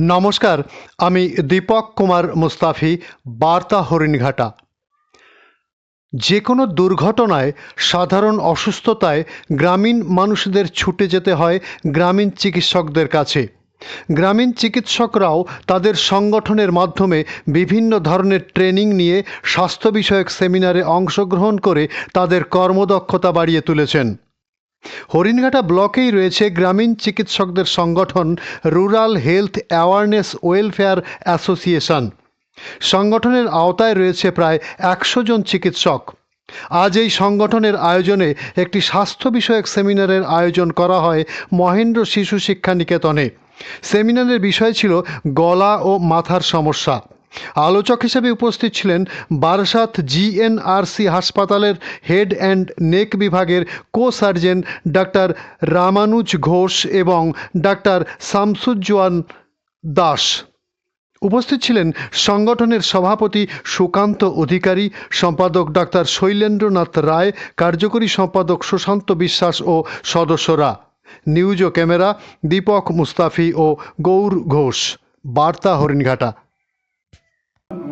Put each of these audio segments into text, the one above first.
নমস্কার, আমি দীপক কুমার মুস্তাফি, বার্তা হরিণঘাটা। যে কোনো দুর্ঘটনায় সাধারণ অসুস্থতায় গ্রামীণ মানুষদের ছুটে যেতে হয় গ্রামীণ চিকিৎসকদের কাছে। গ্রামীণ চিকিৎসকরাও তাদের সংগঠনের মাধ্যমে বিভিন্ন ধরনের ট্রেনিং নিয়ে স্বাস্থ্য বিষয়ক সেমিনারে অংশগ্রহণ করে তাদের কর্মদক্ষতা বাড়িয়ে তুলেছেন। হরিণঘাটা ব্লকেই রয়েছে গ্রামীণ চিকিৎসকদের সংগঠন rural health awareness welfare association. সংগঠনের আওতায় রয়েছে প্রায় একশো জন চিকিৎসক। আজ এই সংগঠনের আয়োজনে একটি স্বাস্থ্য বিষয়ক সেমিনারের আয়োজন করা হয় মহেন্দ্র শিশু শিক্ষা নিকেতনে সেমিনারের বিষয় ছিল গলা ও মাথার সমস্যা। আলোচক হিসেবে উপস্থিত ছিলেন বারাসাত জিএনআরসি হাসপাতালের হেড অ্যান্ড নেক বিভাগের কো সার্জন ডাক্তার রামানুজ ঘোষ এবং ডাক্তার শামসুজ্জোয়ান দাস। উপস্থিত ছিলেন সংগঠনের সভাপতি সুকান্ত অধিকারী, সম্পাদক ডাক্তার শৈলেন্দ্রনাথ রায়, কার্যকরী সম্পাদক সুশান্ত বিশ্বাস ও সদস্যরা। নিউজ ও ক্যামেরা দীপক মুস্তাফি ও গৌর ঘোষ। বার্তা হরিণঘাটা।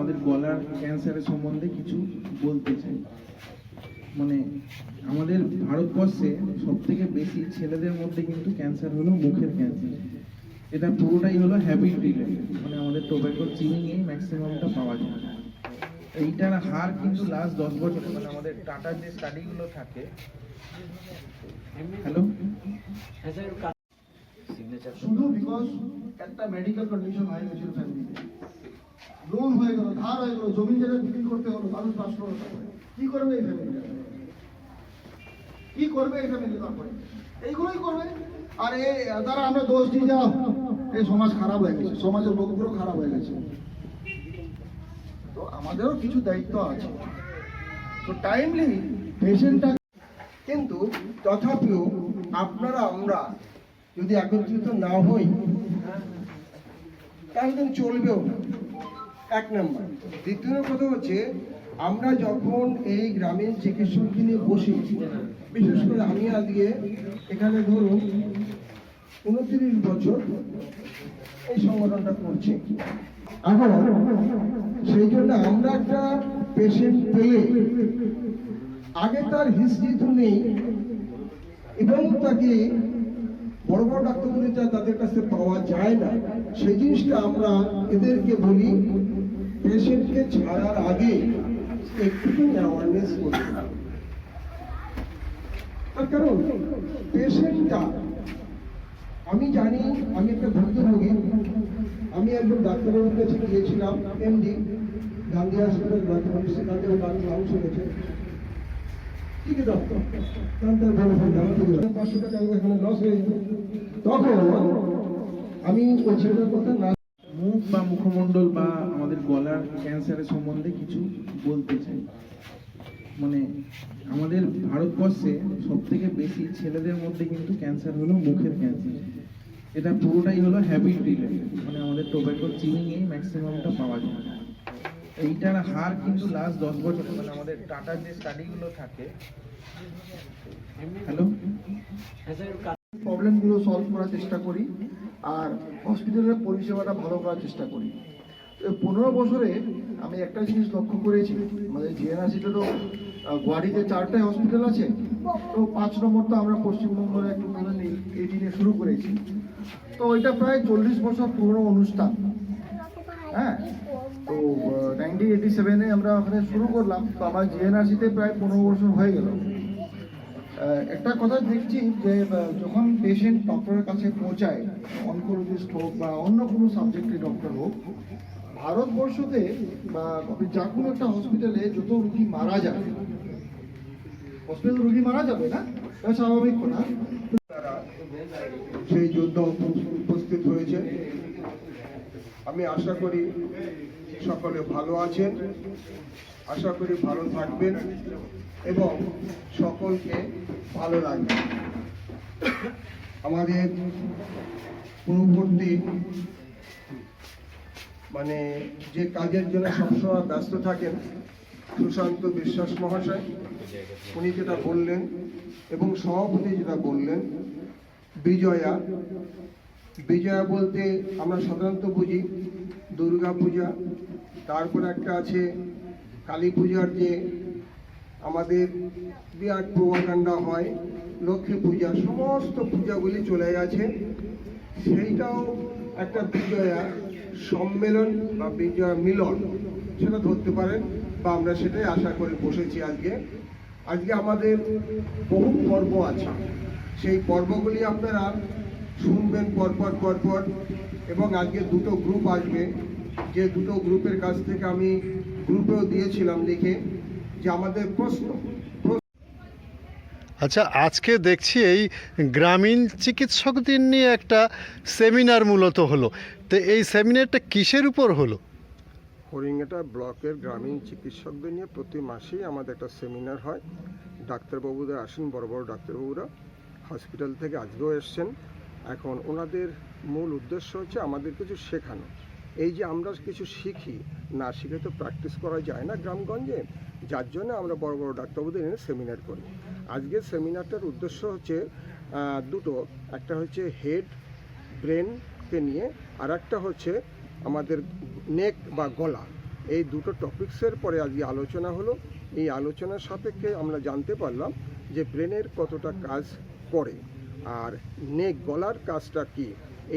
আমাদের গলার ক্যান্সারের সম্বন্ধে কিছু বলতে চাই। মানে আমাদের ভারতবর্ষে সব থেকে বেশি ছেলেদের মধ্যে কিন্তু ক্যান্সার হলো মুখের ক্যান্সার এটা পুরোটাই হলো হ্যাবিট রিলেটেড মানে আমাদের টোব্যাকো চিনিংয়েই ম্যাক্সিমামটা পাওয়া যায়। এইটার হার কিন্তু লাস্ট দশ বছরে মানে আমাদের টাটার যে স্টাডিগুলো থাকে। হ্যালো শুধু বিকজ একটা মেডিকেল কন্ডিশন হয়ে গেছিল ফ্যামিলিতে লোন হয়ে গেল, ধার হয়ে গেল, জমি জায়গা বিক্রি করতে হলো, মানুষ বাস রাষ্ট্র কি করবে এই ফ্যামিলিটা কি করবে এই ফ্যামিলি তারপরে? এইগুলোই করবে। আর এই তারা আমরা দোষ দিই যা এই সমাজ খারাপ হয়ে গেছে, সমাজের লোকগুলো খারাপ হয়ে গেছে। তো আমাদেরও কিছু দায়িত্ব আছে। তো টাইমলি পেশেন্টটা কিন্তু তথাপিও আপনারা, আমরা যদি একত্রিত না হই, তাহলে চলবেও না। এক নম্বর। দ্বিতীয় কথা হচ্ছে, আমরা যখন এই গ্রামীণ চিকিৎসককে নিয়ে বসি, বিশেষ করে আমি আজকে, এখানে ধরুন উনত্রিশ বছর এই সংগঠনটা করছি। এখন সেই জন্য আমরা একটা পেশেন্ট পেয়ে, আগে তার হিস্ট্রি তো নেই, এবং তাকে ডাক্তারগুলিটা তাদের কাছে পাওয়া যায় না সেই জিনিসটা আমরা এদেরকে বলি পেশেন্টকে ছাড়ার আগে একটু অ্যাওয়ারনেস করতে। তার কারণ পেশেন্টটা আমি জানি আমি একটা ভুক্তভোগী আমি একজন ডাক্তারের কাছে গিয়েছিলাম এমডি গান্ধী হাসপাতাল গান্ধী শুনেছে টাকা বা আমাদের গলার ক্যান্সারের সম্বন্ধে কিছু বলতে চাই। মানে আমাদের ভারতবর্ষে সব থেকে বেশি ছেলেদের মধ্যে কিন্তু ক্যান্সার হলো মুখের ক্যান্সার এটা পুরোটাই হলো হ্যাবিট রিলেটেড মানে আমাদের টোব্যাকো চিনিংয়েই ম্যাক্সিমামটা পাওয়া যায়। এইটার হার কিন্তু লাস্ট দশ বছরে মানে আমাদের টাটার যে স্টাডিগুলো থাকে। হ্যালো প্রবলেমগুলো সলভ করার চেষ্টা করি আর হসপিটালের পরিষেবাটা ভালো করার চেষ্টা করি। পনেরো বছরে আমি একটা জিনিস লক্ষ্য করেছি আমাদের আহ, গুয়াহাটিতে চারটায় হসপিটাল আছে তো পাঁচ নম্বর তো আমরা পশ্চিমবঙ্গের একটু এইটি নিয়ে শুরু করেছি। তো এটা প্রায় চল্লিশ বছর পুরনো অনুষ্ঠান। হ্যাঁ? তো নাইনটিন এইটি সেভেনে আমরা ওখানে শুরু করলাম। তো আমার জিএনআরসিতে প্রায় পনেরো বছর হয়ে গেল। একটা কথা দেখছি যে যখন পেশেন্ট ডক্টরের কাছে পৌঁছায় অনকোলজিস্ট হোক বা অন্য কোনো সাবজেক্টের ডক্টর হোক, ভারতবর্ষতে বা যা কোনো একটা হসপিটালে যত রুগী মারা যাবে হসপিটাল রুগী মারা যাবে না স্বাভাবিক না তারা সেই যুদ্ধ উপস্থিত হয়েছে আমি আশা করি সকলে ভালো আছেন। আশা করি ভালো থাকবেন এবং সকলকে ভালো লাগবে। আমাদের পূর্ববর্তী মানে যে কাজের জন্য সবসময় ব্যস্ত থাকেন সুশান্ত বিশ্বাস মহাশয়, উনি যেটা বললেন এবং সভাপতি যেটা বললেন, বিজয়া বিজয়া বলতে আমরা সাধারণত বুঝি দুর্গা পূজা। তারপর একটা আছে কালী পূজার যে আমাদের বিরাট প্রভাকাণ্ডা হয়, লক্ষ্মী পূজা, সমস্ত পূজাগুলি চলে গেছে। সেইটাও একটা বিজয়া সম্মেলন বা বিজয়া মিলন, সেটা ধরতে পারেন বা আমরা সেটাই আশা করে বসেছি আজকে। আজকে আমাদের বহু পর্ব আছে। সেই পর্বগুলি আপনারা শুনবেন পরপর পরপর এবং আজকে দুটো গ্রুপ আসবে। যে দুটো গ্রুপের কাছ থেকে আমি গ্রুপেও দিয়েছিলাম লিখে। যে আমাদের প্রশ্ন আচ্ছা আজকে দেখছি এই গ্রামীণ চিকিৎসকদের নিয়ে একটা সেমিনার মূলত হলো। তো এই সেমিনারটা কিসের উপর হলো? হরিঙ্গাটা ব্লকের গ্রামীণ চিকিৎসকদের নিয়ে প্রতি মাসেই আমাদের একটা সেমিনার হয়। ডাক্তারবাবুদের আসেন বড় বড় ডাক্তারবাবুরা। হসপিটাল থেকে আজকেও এসছেন। এখন ওনাদের মূল উদ্দেশ্য হচ্ছে আমাদের কিছু শেখানো। এই যে আমরা কিছু শিখি, না শিখে তো প্র্যাকটিস করা যায় না গ্রামগঞ্জে। যার জন্য আমরা বড় বড় ডাক্তারবাবুদের এনে সেমিনার করি। আজকের সেমিনারটার উদ্দেশ্য হচ্ছে দুটো। একটা হচ্ছে হেড ব্রেনকে নিয়ে, আর একটা হচ্ছে আমাদের নেক বা গলা। এই দুটো টপিক্সের পরে আজকে আলোচনা হলো। এই আলোচনার সাপেক্ষে আমরা জানতে পারলাম যে ব্রেনের কতটা কাজ করে। আর নেক গলার কাজটা কি?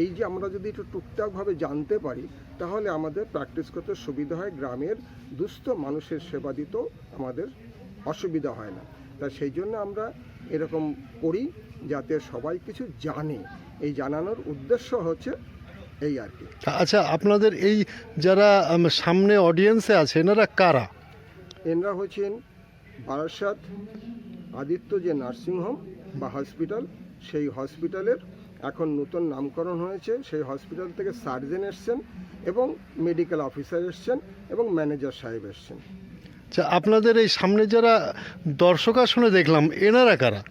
এই যে আমরা যদি একটু টুকটাকভাবে জানতে পারি তাহলে আমাদের প্র্যাকটিস করতে সুবিধা হয় গ্রামের দুস্থ মানুষের সেবা দিতেও আমাদের অসুবিধা হয় না। তা সেই জন্য আমরা এরকম করি যাতে সবাই কিছু জানে। এই জানানোর উদ্দেশ্য হচ্ছে এই আর কি। আচ্ছা আপনাদের এই যারা সামনে অডিয়েন্সে আছে এনারা কারা? এনরা হচ্ছেন বারাসাত আদিত্য যে নার্সিংহোম বা হসপিটাল সেই হসপিটালের এখন নতুন নামকরণ হয়েছে। সেই হসপিটাল থেকে সার্জেন এসছেন এবং মেডিকেল অফিসার এসছেন এবং ম্যানেজার সাহেব এসছেন। আচ্ছা আপনাদের এই সামনে যারা দর্শক আসনে দেখলাম এনারা কারা?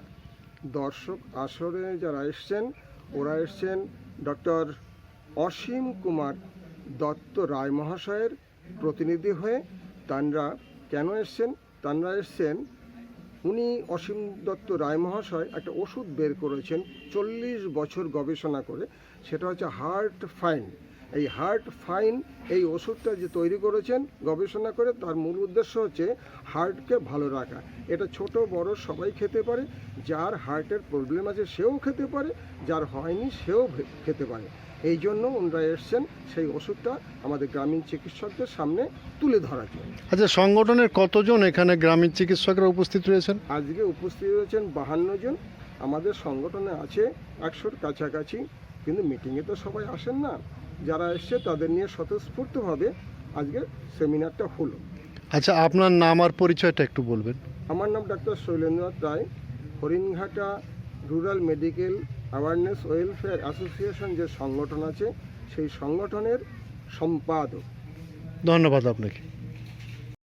দর্শক আসরে যারা এসছেন ওরা এসছেন ডক্টর অসীম কুমার দত্ত রায় মহাশয়ের প্রতিনিধি হয়ে। তানরা কেন এসছেন? তানরা এসছেন উনি অসীম দত্ত রায় মহাশয় একটা ওষুধ বের করেছেন চল্লিশ বছর গবেষণা করে, সেটা হচ্ছে হার্ট ফাইন। এই হার্ট ফাইন এই ওষুধটা যে তৈরি করেছেন, গবেষণা করে তার মূল উদ্দেশ্য হচ্ছে হার্টকে ভালো রাখা। এটা ছোট, বড়, সবাই খেতে পারে, যার হার্টের প্রবলেম আছে সেও খেতে পারে, যার হয়নি সেও খেতে পারে। এই জন্য ওনারা এসছেন সেই ওষুধটা আমাদের গ্রামীণ চিকিৎসকদের সামনে তুলে ধরার জন্য। আচ্ছা সংগঠনের কতজন এখানে গ্রামীণ চিকিৎসকরা উপস্থিত রয়েছেন? আজকে উপস্থিত রয়েছেন বাহান্ন জন। আমাদের সংগঠনে আছে একশোর কাছাকাছি কিন্তু মিটিংয়ে তো সবাই আসেন না। যারা এসছে তাদের নিয়ে স্বতঃস্ফূর্তভাবে আজকে সেমিনারটা হলো। আচ্ছা আপনার নাম আর পরিচয়টা একটু বলবেন। আমার নাম doctor Shailendranath Roy Haringhata rural medical awareness welfare association যে সংগঠন আছে সেই সংগঠনের সম্পাদক। ধন্যবাদ আপনাকে।